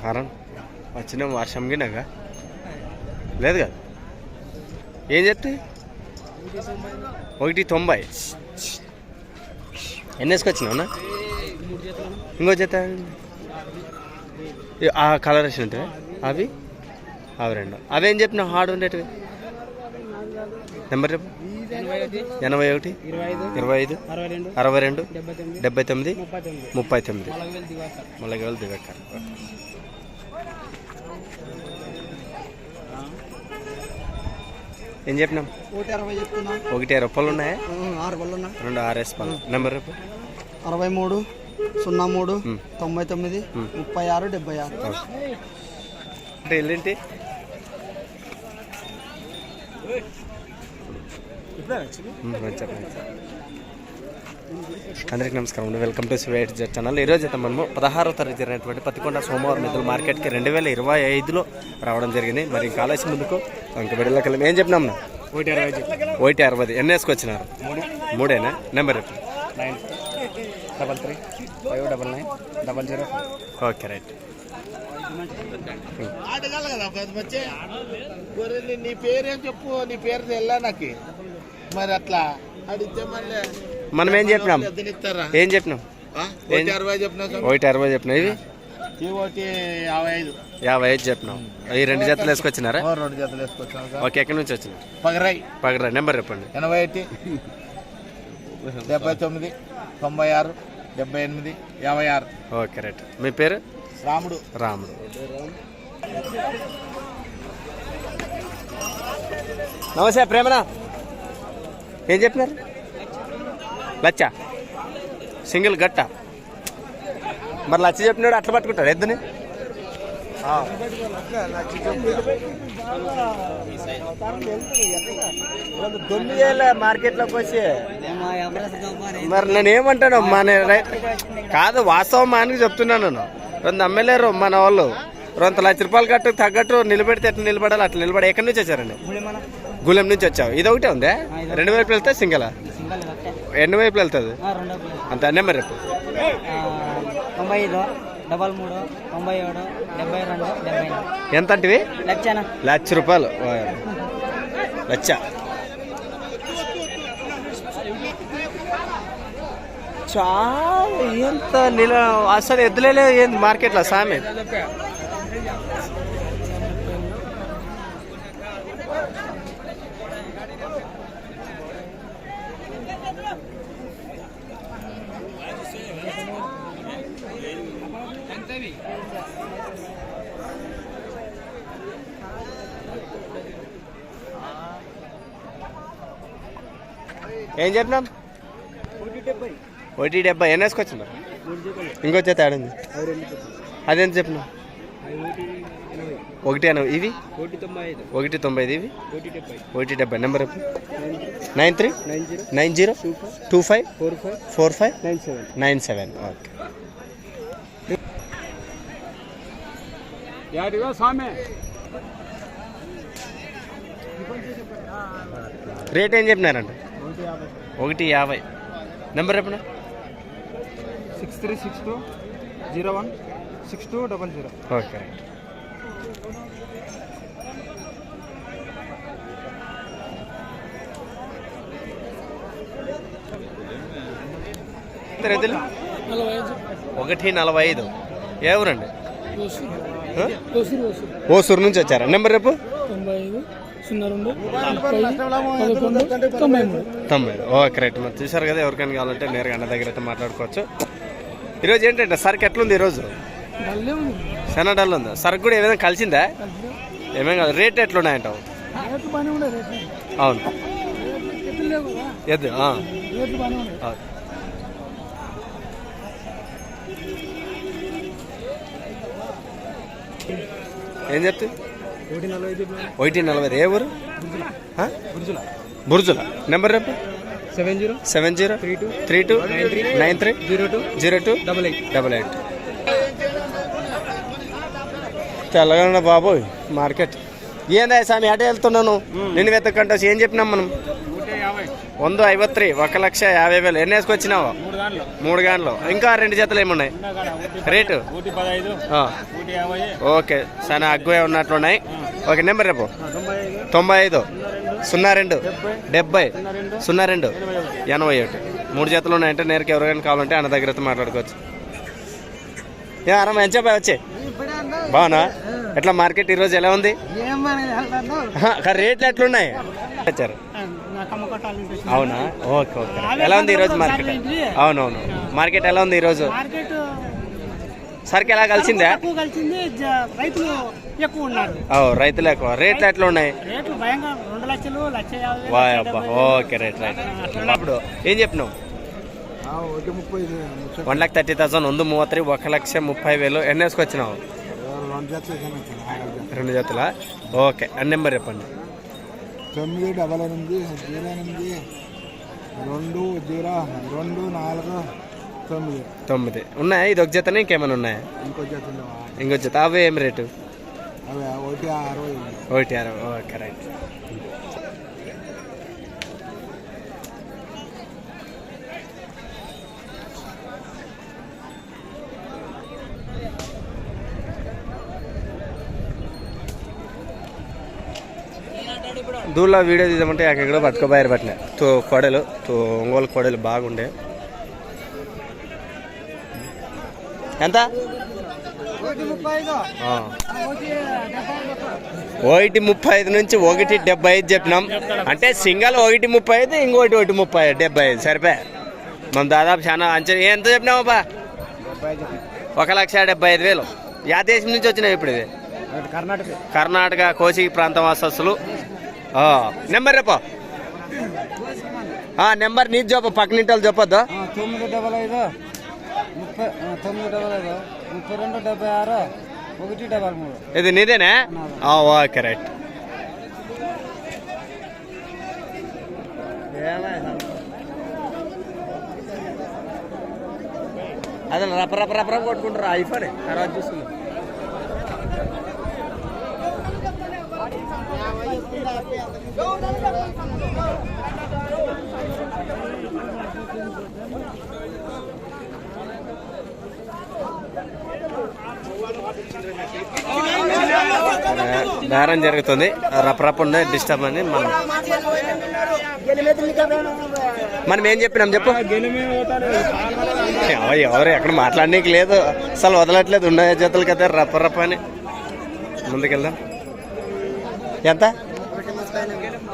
Horn వచ్చిన వర్షం గినగా లేదు కదా ఏం చెప్తే ఒకటి తొంభై ఎన్ని వేసుకొచ్చినావునా ఇంకో జత ఆ కలర్ వేసి ఉంటాయి అవి అవి రెండు అవి ఏం హార్డ్ ఉండేటివి నెంబర్ చెప్పు ఎనభై ఒకటి ఇరవై ఐదు అరవై రెండు డెబ్బై తొమ్మిది ముప్పై తొమ్మిది. మల్లగల్ దివక్కర్ ఏం చెప్పినాం? ఒకటి అరవై చెప్తున్నా. ఒకటి ఇరవై పళ్ళు ఉన్నాయా? ఆరు బళ్ళు ఉన్నా. రెండు ఆర్ఎస్ పళ్ళు. నెంబర్ అరవై మూడు సున్నా మూడు. తొంభై తొమ్మిది. ముప్పై ఆరు డెబ్బై ఆరు. అంటే ఎల్లింటి అందరికి నమస్కారం అండి. Welcome to sweat jet channel ఈరోజు అయితే మనము పదహారో తరగతి జరిగినటువంటి పత్తికొండ సోమవారం మిద్దల మార్కెట్కి రెండు వేల ఇరవై ఐదులో రావడం జరిగింది. మరి ఇంకా ఆలస్యం ముందుకు ఇంక బిడ్డలోకి వెళ్ళి ఏం చెప్పినాం? ఒకటి అరవై ఒకటి అరవై. ఎన్ని వేసుకొచ్చినారు? మూడేనా? Number nine double three five double nine double zero okay right ఆటగాల కదా నీ పేరేం చెప్పు? నీ పేరు తెల్లా నాకు? మరి అట్లా అడిగితే మళ్ళీ మనం ఏం చెప్పినాం? ఏం చెప్పినాం? ఒకటి అరవై చెప్పినా స్వామి. ఒకటి అరవై చెప్పినా ఇవి? యాభై ఐదు. యాభై ఐదు చెప్పినాం. ఈ రెండు జతలు వేసుకొచ్చినారా? రెండు జతలు వేసుకొచ్చాం. ఓకే ఎక్కడి నుంచి వచ్చిన పగరై పగరా నెంబర్ చెప్పండి. ఎనభై ఒకటి డెబ్బై తొమ్మిది తొంభై ఆరు డెబ్బై ఎనిమిది యాభై ఆరు. Okay right. మీ పేరు? రాముడు. రాముడు. నమస్తే ప్రేమనా? ఏం చెప్పినారు? లచ్చ. సింగిల్ గట్ట. మరి లచ్చ చెప్పినాడు అట్లా పట్టుకుంటాడు ఎద్దుని? మార్కెట్లోకి వచ్చి మరి నేను ఏమంటాను మన కాదు వాస్తవం మానికి చెప్తున్నాను నేను. రెండు అమ్మలేరు మన వాళ్ళు. రెండు లక్ష రూపాయలు కట్టు తగ్గట్టు నిలబెడితే ఎట్లా నిలబడాలి? అట్లా నిలబడి ఎక్కడి నుంచి వచ్చారండి గులెం నుంచి వచ్చావు. ఇది ఒకటే ఉందే? రెండు వైపులు వెళ్తే సింగల్? ఎన్ని వైపులు వెళ్తుంది? అంత నెంబర్ రేపు. తొంభై ఐదు డబల్ మూడు తొంభై ఏడు డెబ్బై రెండు డెబ్బై ఎంత అంటివి లక్షణ లక్ష రూపాయలు. లక్ష చాలా ఎంత నిల అసలు ఎద్దులే ఏంది? మార్కెట్లో సామె. ఏం చెప్పినాం? ఒకటి డెబ్బై. ఎన్ని వేసుకొచ్చిందా? ఇంకొచ్చే తేడా అదెంత చెప్పినా? ఒకటి ఎనభై. ఇవి? ఒకటి తొంభై ఐదు. ఇవి? ఒకటి డెబ్బై. Number nine three? Nine zero? Two five? Four five? Four five nine seven. Nine seven okay rate ఏం చెప్పినారండి ఒకటి యాభై. నెంబర్ చెప్పిన? Six three six two zero one six two double zero. Okay రైతులు ఒకటి నలభై ఐదు. ఏ ఊరండి? ఓసూరు నుంచి వచ్చారా? నెంబర్ రేపు తొంభై ఐదు. సున్నా రెండు పదకొండు తొంభై మూడు. తొంభై ఓకే రైట్ మరి చూసారు కదా ఎవరికైనా కావాలంటే నేరుగా అన్న దగ్గర అయితే మాట్లాడుకోవచ్చు. ఈరోజు ఏంటంటే సరుకు ఎట్లుంది ఈరోజు? చాలా డల్ ఉంది? సరుకు కూడా ఏమైనా కలిసిందా? ఏమేం కాదు రేట్ ఎట్లున్నాయంటావు? అవును. ఎద్దు. ఏం చెప్తే? ఒకటి నలభై ఏ ఊరు? బుర్జుల. నెంబర్ రేపు seven zero. Seven zero. Three two. Three two. Nine three. Zero two. Zero two. Double eight. Double eight. తెల్లగా బాబోయ్. మార్కెట్. ఏందా సామి అటు వెళ్తున్నాను. నేను వెతకంటే ఏం చెప్పినాం మనం? వంద ఐవత్ ఒక లక్ష యాభై వేలు. ఎన్ని వేసుకొచ్చినావా? మూడు గంటలు ఇంకా రెండు జతలు ఏమున్నాయి? రేటు? ఓకే. చాలా అగ్గువే ఉన్నట్లున్నాయి. ఓకే నెంబర్ రేపు తొంభై ఐదు. సున్నా రెండు. డెబ్బై. సున్నా రెండు. ఎనభై ఒకటి. మూడు జతలు ఉన్నాయంటే నేరుకి ఎవరికైనా కావాలంటే అన్న దగ్గర అయితే మాట్లాడుకోవచ్చు. ఏ అన్న మంచిగా పోయి వచ్చే బాగున్నా? ఎట్లా మార్కెట్ ఈరోజు ఎలా ఉంది? రేట్లు ఎట్లున్నాయి? వచ్చారు. అవునా? Okay okay. ఎలా ఉంది ఈరోజు మార్కెట్? అవునవును. మార్కెట్ ఎలా ఉంది ఈరోజు? సరికి ఎలా కలిసిందే? రైతులు ఎక్కువ రేట్లు ఎట్లా ఉన్నాయి ఓకే రైట్ రైట్. అప్పుడు ఏం చెప్పినావు? వన్ లాక్ థర్టీ థౌసండ్ వంద త్రీ ఒక లక్ష ముప్పై వేలు. ఎన్నేసుకొచ్చినావు? రెండు జతలు ఓకే అన్ని నెంబర్ చెప్పండి. తొమ్మిది డబల్ ఎనిమిది జీరో ఎనిమిది రెండు జీరో రెండు నాలుగు తొమ్మిది. తొమ్మిది. ఉన్నాయా? ఇది ఒక జతనే? ఇంకేమైనా ఉన్నాయా? ఇంకో జత ఇంకో జత. అవి ఏం రేటు? అవి ఒకటి అరవై ఒకటి అరవై ఓకే రైట్. దూరంలో వీడియో తీద్దామంటే అక్కడ పట్టుకోబోయారు పట్లే తో కొడలు తో ఒంగోలు కొడలు బాగుండే. ఎంత. ఒకటి ముప్పై ఐదు నుంచి ఒకటి డెబ్బై ఐదు చెప్పినాం. అంటే సింగల్ ఒకటి ముప్పై ఐదు ఇంకోటి ఒకటి ముప్పై ఐదు డెబ్బై ఐదు. సరిపోయా మనం దాదాపు చాలా అంచనా ఎంత చెప్పినామబ్బా ఒక లక్ష డెబ్బై ఐదు వేలు. యా దేశం నుంచి వచ్చినావు ఇప్పుడు ఇది కర్ణాటక. కర్ణాటక కోసి ప్రాంతం వాసస్సులు నెంబర్ రేపు. నెంబర్ నీది చెప్పు పక్కనింటి చెప్పొద్దు? తొమ్మిది డబల్ ఐదు ముప్పై తొమ్మిది డబల్ ఐదు ముప్పై రెండు డెబ్బై ఆరు ఒకటి డబల్ మూడు. ఇది నీదేనా? ఓకే రైట్ అదే రప రప రప రప కొట్టుకుంటారు ఐఫోన్ తర్వాత చూస్తుంది బేరం జరుగుతుంది. రపరప ఉండే డిస్టర్బ్ అని మనం మనం ఏం చెప్పినాం చెప్పు? ఎవరు ఎక్కడ మాట్లాడనీకి లేదు. అసలు వదలట్లేదు. ఉన్నాయో జతలు కదా రప్ప రప్ప అని. ముందుకెళ్దాం. ఎంత?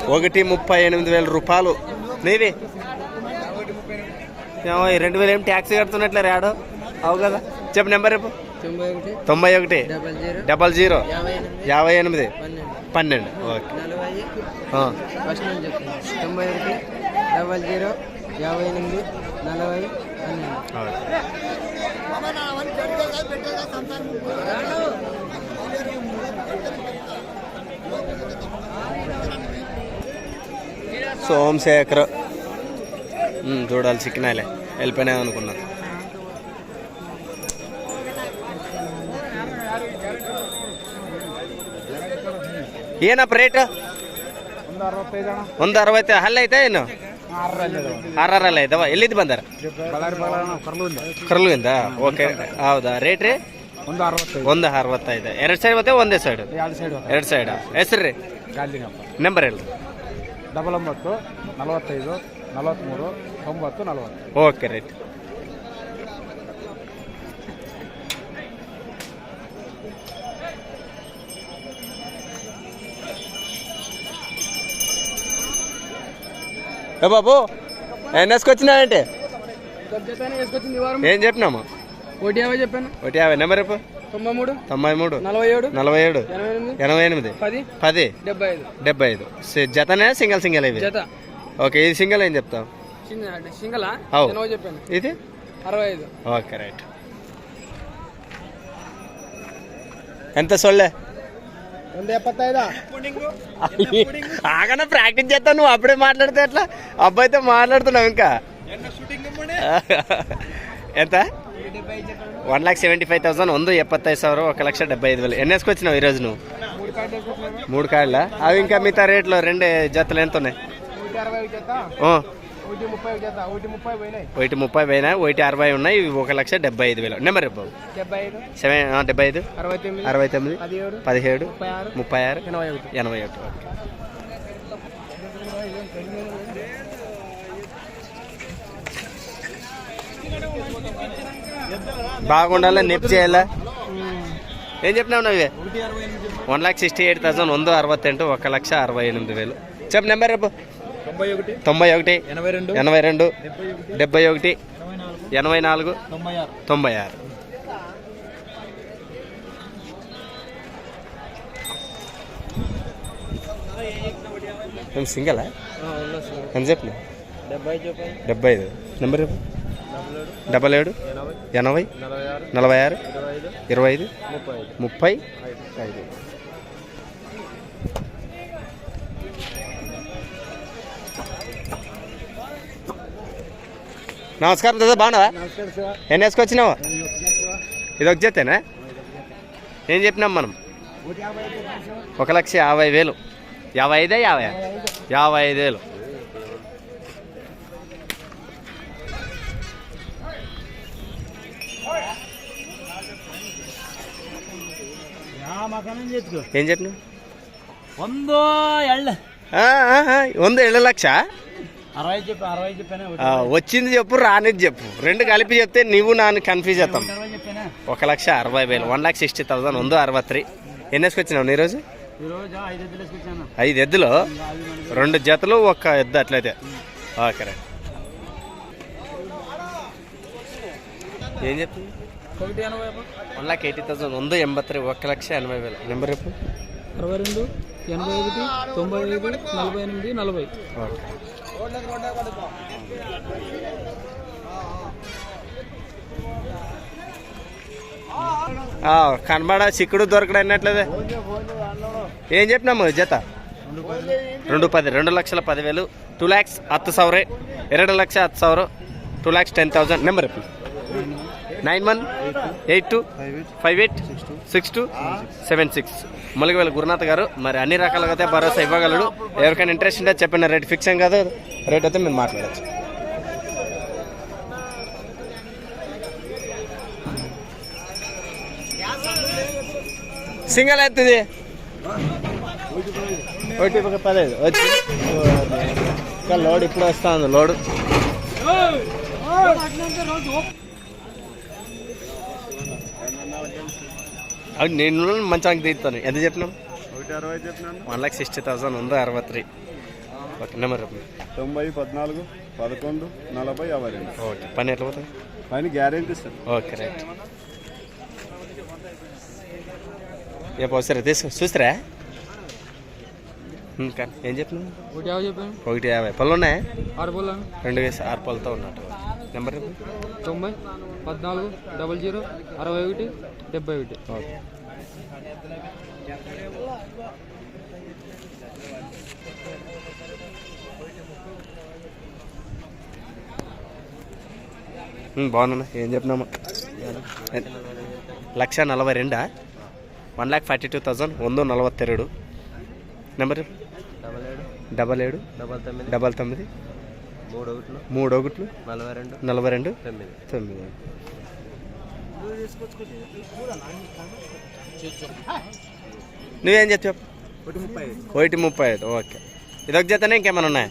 ఒకటి ముప్పై ఎనిమిది వేల రూపాయలు. నీవి? రెండు వేలు ఏం ట్యాక్స్ కడుతున్నట్లే రాడు అవు కదా. చెప్పు నెంబర్ రేపు తొంభై ఒకటి. Double zero. యాభై ఎనిమిది. పన్నెండు. ఓకే. తొంభై ఒకటి డబల్ జీరో యాభై ఎనిమిది నలభై పన్నెండు. ఓకే. సోమశేఖర్ ఉమ్, చూడాలి చిక్కినాలే వెళ్ళిపోయినా అనుకున్నా ಏನಪ್ಪ ರೇಟ್ ಒಂದು ಅರವತ್ತೈದು ಅಣ್ಣ ಒಂದು ಅರವತ್ತು ಹಲ್ಲ ಐತೆ ಏನು ಆರಲ್ಲ ಐತವ ಎಲ್ಲಿದ್ದು ಬಂದಾರ ಬಳ್ಳಾರಿ ಬಳ್ಳಾರಿ ಕರ್ಲೂರಿಂದ ಕರ್ಲುವಿಂದ ಓಕೆ ಹೌದಾ ರೇಟ್ ರೀ ಒಂದು ಅರವತ್ತೈದು ಒಂದು ಅರವತ್ತೈದು ಎರಡು ಸೈಡ್ ಮತ್ತೆ ಒಂದೇ ಸೈಡ್ ಎರಡು ಸೈಡ್ ಎರಡು ಸೈಡ್ ಹೆಸರು ರೀ ಗಾಂಧಿನಪ್ಪ ನಂಬರ್ ಹೇಳ್ರಿ ಡಬಲ್ ಒಂಬತ್ತು ನಲವತ್ತೈದು ನಲವತ್ತ್ಮೂರು ತೊಂಬತ್ತು ನಲವತ್ತು ಓಕೆ ರೈಟ್ ఏ బాబు ఎన్ఎస్కి వచ్చినాయంటే వేసుకొచ్చింది వారం ఏం చెప్పినాము ఒకటి చెప్పాను. ఒకటి నెంబర్ చెప్పు. తొంభై మూడు తొంభై మూడు నలభై ఏడు నలభై ఏడు ఎనభై ఎనిమిది పది పది డెబ్బై ఐదు. డెబ్బై ఐదు. జతనే సింగల్ సింగిల్ ఇవి? జత. ఓకే ఇది సింగల్ ఏం చెప్తావు? సింగలా చెప్పాను. ఇది? అరవై ఐదు. Okay right. ఎంత సొల్లే? ఆగన ప్రాక్టీస్ చేస్తావు నువ్వు? అప్పుడే మాట్లాడితే ఎట్లా? అబ్బాయితో మాట్లాడుతున్నావు ఇంకా? ఎంత? one lakh seventy five thousand ಒಂದು ಎಪ್ಪತ್ತೈದು ಸಾವಿರ ఒక లక్ష డెబ్బై ఐదు వేలు ఎన్ని వేసుకొచ్చినావు ఈరోజు నువ్వు మూడు కాళ్ళ అవి ఇంకా మిగతా రేట్లో రెండు జతలు ఎంత ఉన్నాయి ఒకటి అరవై ఒక జత ఓ, ఒకటి ముప్పై ఒక జత ఒకటి ముప్పై పోయినాయి ఒకటి ముప్పై పైన ఒకటి అరవై ఉన్నాయి ఇవి ఒక లక్ష డెబ్బై ఐదు వేలు నెంబర్ చెప్పు డెబ్బై ఐదు సెవెన్ ఆ, డెబ్బై ఐదు అరవై తొమ్మిది అరవై తొమ్మిది పదిహేడు పదిహేడు ముప్పై ఆరు ముప్పై ఆరు ఎనభై ఒకటి బాగుండాలా నెప్ చేయాలా? ఏం చెప్పినావు నువ్వు ఇవి? One lakh sixty eight thousand వంద అరవత్తెంటు ఒక లక్ష అరవై ఎనిమిది వేలు. చెప్పు నెంబర్ రేపు తొంభై ఒకటి ఎనభై రెండు డెబ్బై ఒకటి ఎనభై నాలుగు తొంభై ఆరు. సింగలా? ఎంత చెప్పిన డెబ్బై ఐదు. నెంబర్ చెప్పు. డబల్ ఏడు ఎనభై నలభై ఆరు ఇరవై ఐదు ముప్పై ఐదు. నమస్కారం దాదా బాగున్నావా? ఎన్ని వేసుకొచ్చినావు ఇది ఒక జతేనా? ఏం చెప్పినాం మనం? ఒక లక్ష యాభై వేలు. యాభై ఐదే యాభై యాభై ఐదు వేలు. ఏం చెప్పినావు ಒಂದು ಎಳ್ಳ ఆ, ఆ, ఆ, వంద ఏళ్ళ లక్ష ಅರವೈ చెప్పి అరవై చెప్పానే ఆ, వచ్చింది చెప్పు రానిది చెప్పు రెండు కలిపి చెప్తే నువ్వు నాన్న కన్ఫ్యూజ్ అవుతాం అరవై చెప్పానే ఒక లక్ష అరవై వేలు వన్ లాక్ సిక్స్టీ థౌసండ్ వంద అరవై త్రీ ఎన్ని వేసుకొచ్చినావు నీ రోజు ఈరోజు ఐదు ఎద్దులు వేసుకొచ్చాను ఐదు ఎద్దులు రెండు జతలు ఒక్క ఎద్దు అట్లయితే ఓకే రైట్ ఏం చెప్తుంది ఒకటి ఎనభై వన్ లాక్ ఎయిటీ థౌసండ్ వంద ఎంబై త్రీ ఒక లక్ష ఎనభై వేలు నెంబర్ చెప్పు అరవై రెండు ఎనభై ఒకటి తొంభై ఐదు నలభై ఎనిమిది నలభై ఓకే ఆ, కనబడ చిక్కుడు దొరకడం అన్నట్లేదే ఏం చెప్పినాము జత రెండు పది రెండు లక్షల పదివేలు టూ ల్యాక్స్ ಹತ್ತು ಸಾವಿರ ಎರಡು ಲಕ್ಷ ಹತ್ತು ಸಾವಿರ two lakhs ten thousand number nine one eight two five eight six two seven six. Mulagavela Gurunath garu మరి అన్ని రకాలుగా అయితే భరోసా ఇవ్వగలడు. ఎవరికైనా ఇంట్రెస్ట్ ఉంటే చెప్పిన రేట్ ఫిక్స్ ఏం కాదు. రేట్ అయితే మేము మాట్లాడచ్చు. సింగల్ అవుతుంది. ఒకటి ఒక పదహైదు. వచ్చి. ఇంకా లోడ్ ఇప్పుడు వస్తా ఉంది లోడు. అవి నేను మంచి తీస్తాను. ఎంత చెప్పినాం చెప్పినాను. వన్ లాక్ సిక్స్టీ థౌసండ్ ఉంది అరవై త్రీ. ఓకే నెంబర్ చెప్పండి తొంభై పద్నాలుగు పదకొండు నలభై యాభై రెండు. ఓకే పని ఎట్లా పోతుంది? పైన గ్యారెంటీ సార్. Okay right. ఏ పోసారా తీసుకో చూస్తారా ఇంకా ఏం చెప్పినావు? ఒకటి యాభై చెప్పాను. ఒకటి యాభై. పళ్ళు ఉన్నాయా? ఆరు బోళ్ళను రెండు వేసి ఆరు పళ్ళతో ఉన్నట్టు. నెంబర్. తొంభై పద్నాలుగు డబల్ జీరో అరవై ఒకటి డెబ్బై ఒకటి. ఓకే. బాగున్నా ఏం చెప్పినామా లక్ష నలభై రెండా? One lakh forty two thousand వంద నెంబర్ చెప్పు. డబల్ ఏడు. డబల్ ఏడు. డబల్ తొమ్మిది. డబల్ తొమ్మిది. మూడు ఒకట్లు నలభై రెండు నలభై రెండు తొమ్మిది. నువ్వేం చెప్తావు ఒకటి ముప్పై ఐదు. ఓకే. ఇదొక జతనే ఇంకేమైనా ఉన్నాయా?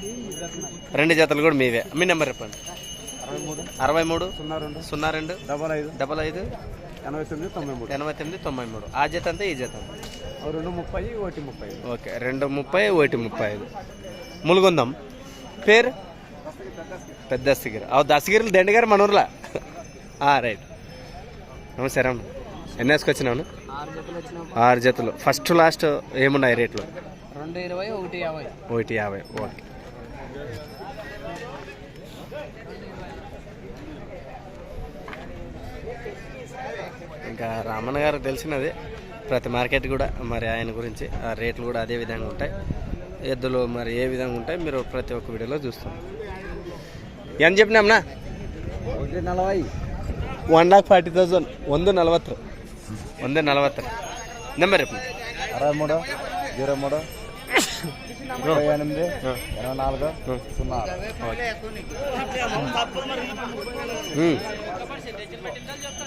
రెండు జతలు కూడా మీవే. మీ నెంబర్ చెప్పండి. అరవై మూడు. సున్నా రెండు. సున్నా రెండు. డబల్ ఐదు. డబల్ ఐదు. ఎనభై తొమ్మిది తొంభై మూడు. ఎనభై తొమ్మిది తొంభై మూడు. ఆ జత అంతా ఈ జత రెండు ముప్పై ఒకటి ముప్పై ఓకే. రెండు ముప్పై ఒకటి ముప్పై ఐదు. ములుగుందాం. పేరు? పెద్ద దస్తగిరి అవు దస్తగిరిలు దండిగారు మన ఊర్లో. రైట్. నమస్తే రామ్ ఎన్ని వేసుకొచ్చినాను ఆరు జతలు వచ్చిన. ఆరు జతలు. ఫస్ట్ లాస్ట్ ఏమున్నాయి రేట్లు? రెండు ఇరవై ఒకటి యాభై. ఒకటి యాభై. ఓకే. ఇంకా రామన్న గారు తెలిసినది ప్రతి మార్కెట్ కూడా మరి ఆయన గురించి ఆ రేట్లు కూడా అదే విధంగా ఉంటాయి. ఎద్దులు మరి ఏ విధంగా ఉంటాయి మీరు ప్రతి ఒక్క వీడియోలో చూస్తాం ఎంత చెప్పినామ్నా ಒನ್ ಲ್ಯಾಕ್ ಫಾರ್ಟಿ ತೌಸಂಡ್ ಒಂದು ನಲವತ್ತು వంద ನಲವತ್ತು నెంబర్ ఎప్పుడు అరవై మూడు జీరో మూడు ఇరవై ఎనిమిది ఇరవై నాలుగు సున్నా.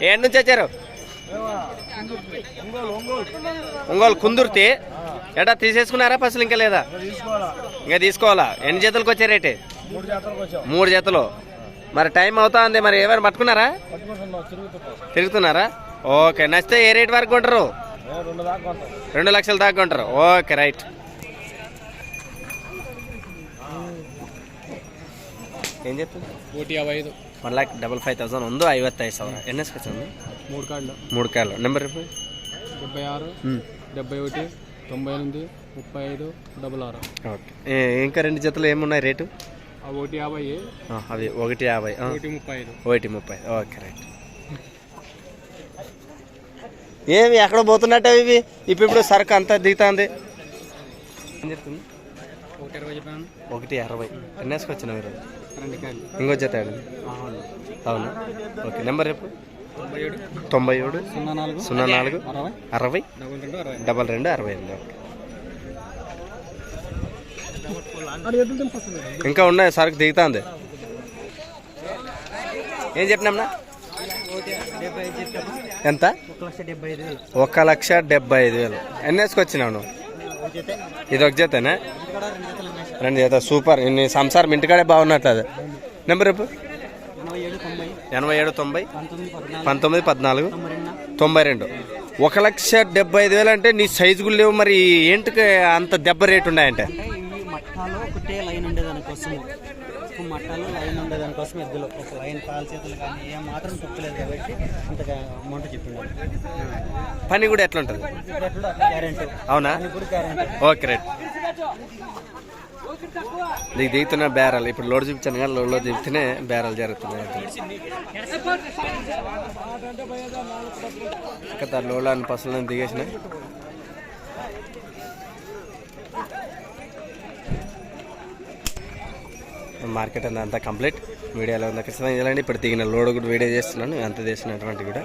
ఏడు నుంచి వచ్చారు? ఒంగోలు కుందుర్తి. ఎడా తీసేసుకున్నారా పసులు ఇంకా లేదా? ఇంకా తీసుకోవాలా? ఎన్ని చేతులకు వచ్చారేటే మూడు జాతరకు వచ్చాం మూడు జతలు మరి టైం అవుతా ఉంది మరి ఏమైనా పట్టుకున్నారా పట్టుకుంటున్నాం తిరుగుతున్నాం తిరుగుతున్నారా ఓకే నచ్చితే ఏ రేట్ వరకు కొంటారు రెండు దాకా కొంటాం రెండు లక్షల దాకా కొంటారు ఓకే రైట్ ఏం చెప్తుంది కోటి యాభై ఐదు one lakh double five thousand ಒಂದು ಐವತ್ತೈದು ಸಾವಿರ ಎನ್ ಎಸ್ ಕಚ್ಚಂದು మూడు కార్డులు మూడు కాళ్ళు నెంబర్ చెప్పు డెబ్బై ఆరు డెబ్బై ఒకటి తొంభై ఎనిమిది ముప్పై ఐదు డబుల్ ఆరు ఓకే ఇంకా రెండు జతలు ఏమున్నాయి రేటు ఆ ఒకటి యాభై అవి ఒకటి యాభై ఒకటి ముప్పై ఒకటి ముప్పై ఓకే రైట్. ఏమి ఎక్కడ పోతున్నట్టు ఇవి? ఇప్పుడు సరుకు అంతా దిగుతుంది. ఒకటి అరవై ఎన్నేసుకు వచ్చిన మీరు ఇంకో జత. అవును. ఓకే నెంబర్ చెప్పు. తొంభై ఏడు సున్నా నాలుగు. సున్నా నాలుగు అరవై. అరవై డబుల్ రెండు అరవై. డబల్ రెండు అరవై ఎనిమిది. ఓకే. ఇంకా ఉన్నాయి సరుకు దిగుతుంది. ఏం చెప్పినాంనా? ఎంత? ఒక లక్ష డెబ్బై ఐదు వేలు. ఎన్ని వేసుకొచ్చినావు నువ్వు? ఇది ఒక జతనే? రెండు జత సూపర్. ఇన్ని సంసారం ఇంటికాడే బాగున్నట్టు అది. నెంబర్ ఎనభై ఏడు తొంభై. పంతొమ్మిది పద్నాలుగు. తొంభై రెండు. ఒక లక్ష డెబ్బై ఐదు వేలు అంటే నీ సైజు కూడా లేవు మరి ఏంటికి అంత దెబ్బ రేటు ఉన్నాయంటే? మట్టాలో ఒకటే లైన్ ఉండేదానికోసము ఒక మట్టాలో లైన్ ఉండేదానికోసం ఎద్దులు ఒక లైన్ కాలు చేతులు కానీ ఏం మాత్రం తొక్కలేదు కాబట్టి అంతగా అమౌంట్ చెప్పిండారు పని కూడా ఎట్లా ఉంటుంది గ్యారెంటీ అవునా ఓకే రైట్ నీకు దిగుతున్న బేరాలు ఇప్పుడు లోడ్ చూపించాను కానీ లోడ్లో దిగుతూనే బేరాలు జరుగుతున్నాయి ఇంకా లోడ్లో అన్ని పసులు దిగేసిన మార్కెట్ అంతా అంతా కంప్లీట్. వీడియోలో ఉంది. ఖచ్చితంగా చేయాలండి ఇప్పుడు దిగిన లోడ్ కూడా వీడియో చేస్తున్నాను. అంత చేసినటువంటి కూడా.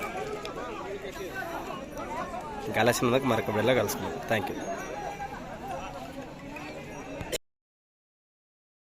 కలిసినందుకు మరొక బిల్ల కలుసుకున్నాను థ్యాంక్ యూ